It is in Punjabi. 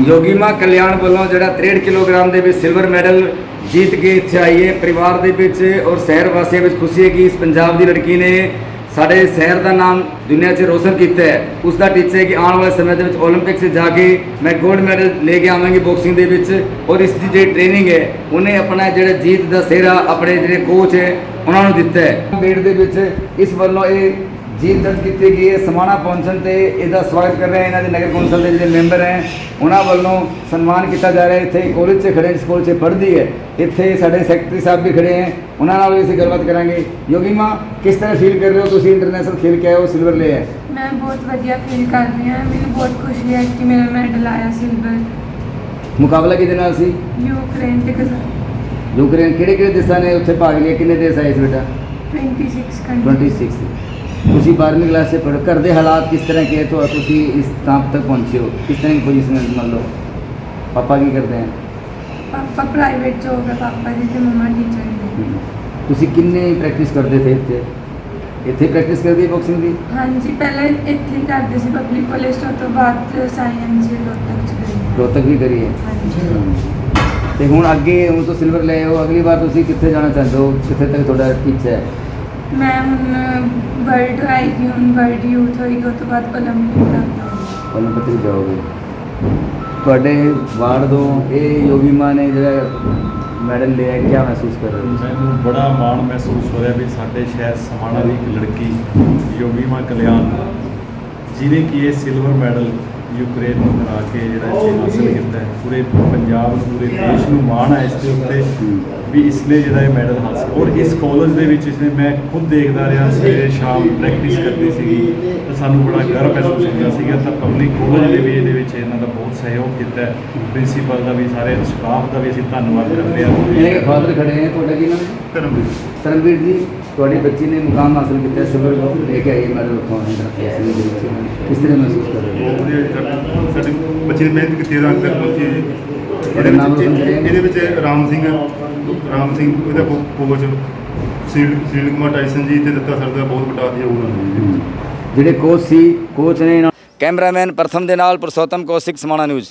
ਯੋਗੀਮਾ ਕਲਿਆਣ ਵੱਲੋਂ ਜਿਹੜਾ 63 ਕਿਲੋਗ੍ਰਾਮ ਦੇ ਵਿੱਚ ਸਿਲਵਰ ਮੈਡਲ ਜੀਤ ਕੇ ਇੱਥੇ ਆਈਏ ਪਰਿਵਾਰ ਦੇ ਵਿੱਚ ਔਰ ਸ਼ਹਿਰ ਵਾਸੀਆਂ ਵਿੱਚ ਖੁਸ਼ੀ ਹੈ ਕਿ ਇਸ ਪੰਜਾਬ ਦੀ ਲੜਕੀ ਨੇ ਸਾਡੇ ਸ਼ਹਿਰ ਦਾ ਨਾਮ ਦੁਨੀਆ 'ਚ ਰੋਸ਼ਨ ਕੀਤਾ ਹੈ। ਉਸ ਦਾ ਟੀਚਾ ਹੈ ਕਿ ਆਉਣ ਵਾਲੇ ਸਮੇਂ ਦੇ ਵਿੱਚ 올림픽 'ਚ ਜਾ ਕੇ ਮੈਂ 골ਡ ਮੈਡਲ ਲੈ ਕੇ ਆਵਾਂਗੀ ਬਾਕਸਿੰਗ ਦੇ ਵਿੱਚ ਔਰ ਇਸ ਦੀ ਜਿਹੜੀ ਟ੍ਰੇਨਿੰਗ ਹੈ, ਉਹਨੇ ਆਪਣਾ ਜਿਹੜਾ ਜੀਤ ਦਾ ਸਿਹਰਾ, ਆਪਣੇ ਜਿਹੜੇ ਕੋਚ ਹੈ, ਉਹਨਾਂ ਨੂੰ ਦਿੱਤਾ ਹੈ। ਬੇੜ ਦੇ ਵਿੱਚ ਇਸ ਵੱਲੋਂ ਇਹ ਜੀਤ ਦਰਜ ਕੀਤੀ ਗਈ ਹੈ। ਸਮਾਣਾ ਪਹੁੰਚਣ ਤੇ ਇਹਦਾ ਸਵਾਗਤ ਕਰ ਰਹੇ ਇਹਨਾਂ ਦੇ ਨਗਰ ਕੌਂਸਲ ਦੇ ਜਿਹੜੇ ਮੈਂਬਰ ਹੈ ਉਹਨਾਂ ਵੱਲੋਂ ਸਨਮਾਨ ਕੀਤਾ ਜਾ ਰਿਹਾ ਇੱਥੇ ਕਾਲਜ 'ਚ ਖੜੇ ਸਕੂਲ 'ਚ ਪੜ੍ਹਦੀ ਹੈ। ਇੱਥੇ ਸਾਡੇ ਸੈਕਟਰੀ ਸਾਹਿਬ ਵੀ ਖੜੇ ਹੈ। ਉਹਨਾਂ ਨਾਲ ਵੀ ਅਸੀਂ ਗੱਲਬਾਤ ਕਰਾਂਗੇ। ਯੋਗੀ ਮਾਂ ਕਿਸ ਤਰ੍ਹਾਂ ਫੀਲ ਕਰ ਰਹੇ ਹੋ ਤੁਸੀਂ ਇੰਟਰਨੈਸ਼ਨਲ ਖੇਲ ਕੇ ਆਏ ਹੋ ਸਿਲਵਰ ਲਿਆ ਹੈ ਮੈਂ ਬਹੁਤ ਵਧੀਆ ਫੀਲ ਕਰ ਰਹੀ ਹਾਂ। ਮੈਨੂੰ ਬਹੁਤ ਖੁਸ਼ੀ ਹੈ ਕਿ ਮੇਰਾ ਮੈਡਲ ਆਇਆ ਸਿਲਵਰ ਮੁਕਾਬਲਾ ਕਿਹਦੇ ਨਾਲ ਸੀ? ਯੂਕਰੇਨ ਤੇ ਕਜ਼ਾ ਯੂਕਰੇਨ ਕਿਹੜੇ ਕਿਹੜੇ ਦੇਸ਼ਾਂ ਨੇ ਉੱਥੇ ਭਾਗ ਲਿਆ? ਕਿੰਨੇ ਦੇਸ਼ ਆਏ ਸੀ ਬੇਟਾ? 26 ਕੰਟਰੀ 26 ਤੁਸੀਂ 12ਵੀਂ ਕਲਾਸ ਸੇ ਪੜ੍ਹ ਘਰ ਦੇ ਹਾਲਾਤ ਕਿਸ ਤਰ੍ਹਾਂ ਕੇ ਤੋਂ ਤੁਸੀਂ ਇਸ ਸਥਾਨ ਤੱਕ ਪਹੁੰਚੇ ਹੋ ਕਿਸ ਤਰ੍ਹਾਂ ਦੀ ਪੋਜੀਸ਼ਨ ਹੈ ਮੰਨ ਲਓ ਪਾਪਾ ਕੀ ਕਰਦੇ ਹਨ ਪਾਪਾ ਪ੍ਰਾਈਵੇਟ ਜੋਬ ਹੈ ਪਾਪਾ ਦੀ ਤੇ ਮਮਾ ਟੀਚਰ ਨੇ ਤੁਸੀਂ ਕਿੰਨੇ ਪ੍ਰੈਕਟਿਸ ਕਰਦੇ ਥੇ ਇੱਥੇ ਇੱਥੇ ਪ੍ਰੈਕਟਿਸ ਕਰਦੀ ਬਾਕਸਿੰਗ ਦੀ ਹਾਂਜੀ ਪਹਿਲਾਂ ਇੱਥੇ ਹੀ ਕਰਦੇ ਸੀ ਪਬਲਿਕ ਕਾਲਜ ਤੋਂ ਤੋਂ ਬਾਅਦ ਸਾਇੰਸ ਜੀ ਰੋਹਤਕ ਚ ਗਈ। ਰੋਹਤਕ ਵੀ ਕਰੀ ਹੈ? ਹਾਂਜੀ। ਤੇ ਹੁਣ ਅੱਗੇ ਹੁਣ ਤੋਂ ਸਿਲਵਰ ਲੈ ਹੋ ਅਗਲੀ ਵਾਰ ਤੁਸੀਂ ਕਿੱਥੇ ਜਾਣਾ ਚਾਹੁੰਦੇ ਹੋ? ਕਿੱਥੇ ਤੱਕ ਤੁਹਾਡਾ ਇੱਛਾ ਹੈ? ਮੈਂ ਹੁਣ ਵਰਲਡ ਆਏਗੀ ਹੁਣ ਵਰਲਡ ਯੂਥ ਹੋਏਗੀ ਉਸ ਤੋਂ ਬਾਅਦ 올림픽 ਦਾ 올림픽 ਜਾਓਗੇ ਤੁਹਾਡੇ ਵਾਰਡ ਤੋਂ ਇਹ ਯੋਗੀ ਮਾਂ ਨੇ ਜਿਹੜਾ ਮੈਡਲ ਲਿਆ ਕੀ ਮਹਿਸੂਸ ਕਰ ਰਹੇ ਹੋ ਮੈਨੂੰ ਬੜਾ ਮਾਣ ਮਹਿਸੂਸ ਹੋ ਰਿਹਾ ਵੀ ਸਾਡੇ ਸ਼ਹਿਰ ਸਮਾਣਾ ਦੀ ਇੱਕ ਲੜਕੀ ਯੋਗੀਮਾ ਕਲਿਆਣ ਜਿਹਨੇ ਕਿ ਇਹ ਸਿਲਵਰ ਮੈਡਲ ਯੂਕਰੇਨ ਨੂੰ ਹਰਾ ਕੇ ਜਿਹੜਾ ਇੱਥੇ ਹਾਸਲ ਕੀਤਾ ਹੈ। ਪੂਰੇ ਪੰਜਾਬ ਨੂੰ ਪੂਰੇ ਦੇਸ਼ ਨੂੰ ਮਾਣ ਹੈ ਇਸ ਦੇ ਉੱਤੇ ਵੀ ਇਸਨੇ ਜਿਹੜਾ ਇਹ ਮੈਡਲ ਹਾਸਲ ਔਰ ਇਸ ਕਾਲਜ ਦੇ ਵਿੱਚ ਇਸਨੇ ਮੈਂ ਖੁਦ ਦੇਖਦਾ ਰਿਹਾ ਸਵੇਰੇ ਸ਼ਾਮ ਪ੍ਰੈਕਟਿਸ ਕਰਦੀ ਸੀਗੀ ਤਾਂ ਸਾਨੂੰ ਬੜਾ ਗਰਵ ਮਹਿਸੂਸ ਹੁੰਦਾ ਸੀਗਾ। ਤਾਂ ਪਬਲਿਕ ਕਾਲਜ ਦੇ ਵੀ ਇਹਦੇ ਵਿੱਚ ਇਹਨਾਂ ਦਾ ਬਹੁਤ ਸਹਿਯੋਗ ਕੀਤਾ ਹੈ। ਪ੍ਰਿੰਸੀਪਲ ਦਾ ਵੀ ਸਾਰੇ ਸਟਾਫ ਦਾ ਵੀ ਅਸੀਂ ਧੰਨਵਾਦ ਕਰਦੇ ਹਾਂ। ਮੇਰੇ ਫਾਦਰ ਖੜੇ ਨੇ ਤੁਹਾਡਾ ਕੀ ਨਾਮ? ਹੈ ਧਰਮਵੀਰ ਜੀ ਤੁਹਾਡੀ ਬੱਚੀ ਨੇ ਮੁਕਾਮ ਹਾਸਲ ਕੀਤਾ ਸਿਲਵਰ ਲੈ ਕੇ ਆਈ ਮੈਡਲ ਇੰਟਰਨੈਸ਼ਨਲ ਦੇ ਵਿੱਚ ਕਿਸ ਤਰ੍ਹਾਂ ਮਹਿਸੂਸ ਕਰ ਰਹੇ ਹੋ? ਬਹੁਤ ਵਧੀਆ ਸਾਡੀ ਸਾਡੀ ਬੱਚੇ ਨੇ ਮਿਹਨਤ ਕੀਤੀ ਹੈ ਅੰਕ ਤੱਕ ਪਹੁੰਚੀ ਹੈ ਜੀ। ਇਹਦੇ ਨਾਮ ਵਿੱਚ? ਇਹਦੇ ਵਿੱਚ ਰਾਮ ਸਿੰਘ ਰਾਮ ਸਿੰਘ ਇਹਦਾ ਕੋ- ਕੋਚ ਸੀਲ ਸੀਲ ਕੁਮਾਰ ਟਾਈਸਨ ਜੀ ਤੇ ਦਿੱਤਾ ਸਰ ਦਾ ਬਹੁਤ ਵੱਡਾ ਯੋਗਦਾਨ ਹੈ। ਜੀ। ਜਿਹੜੇ ਕੋਚ ਸੀ ਕੋਚ ਨੇ ਕੈਮਰਾਮੈਨ ਪ੍ਰਥਮ ਦੇ ਨਾਲ ਪੁਰਸ਼ੋਤਮ ਕੌਸ਼ਿਕ ਸਮਾਣਾ ਨਿਊਜ਼।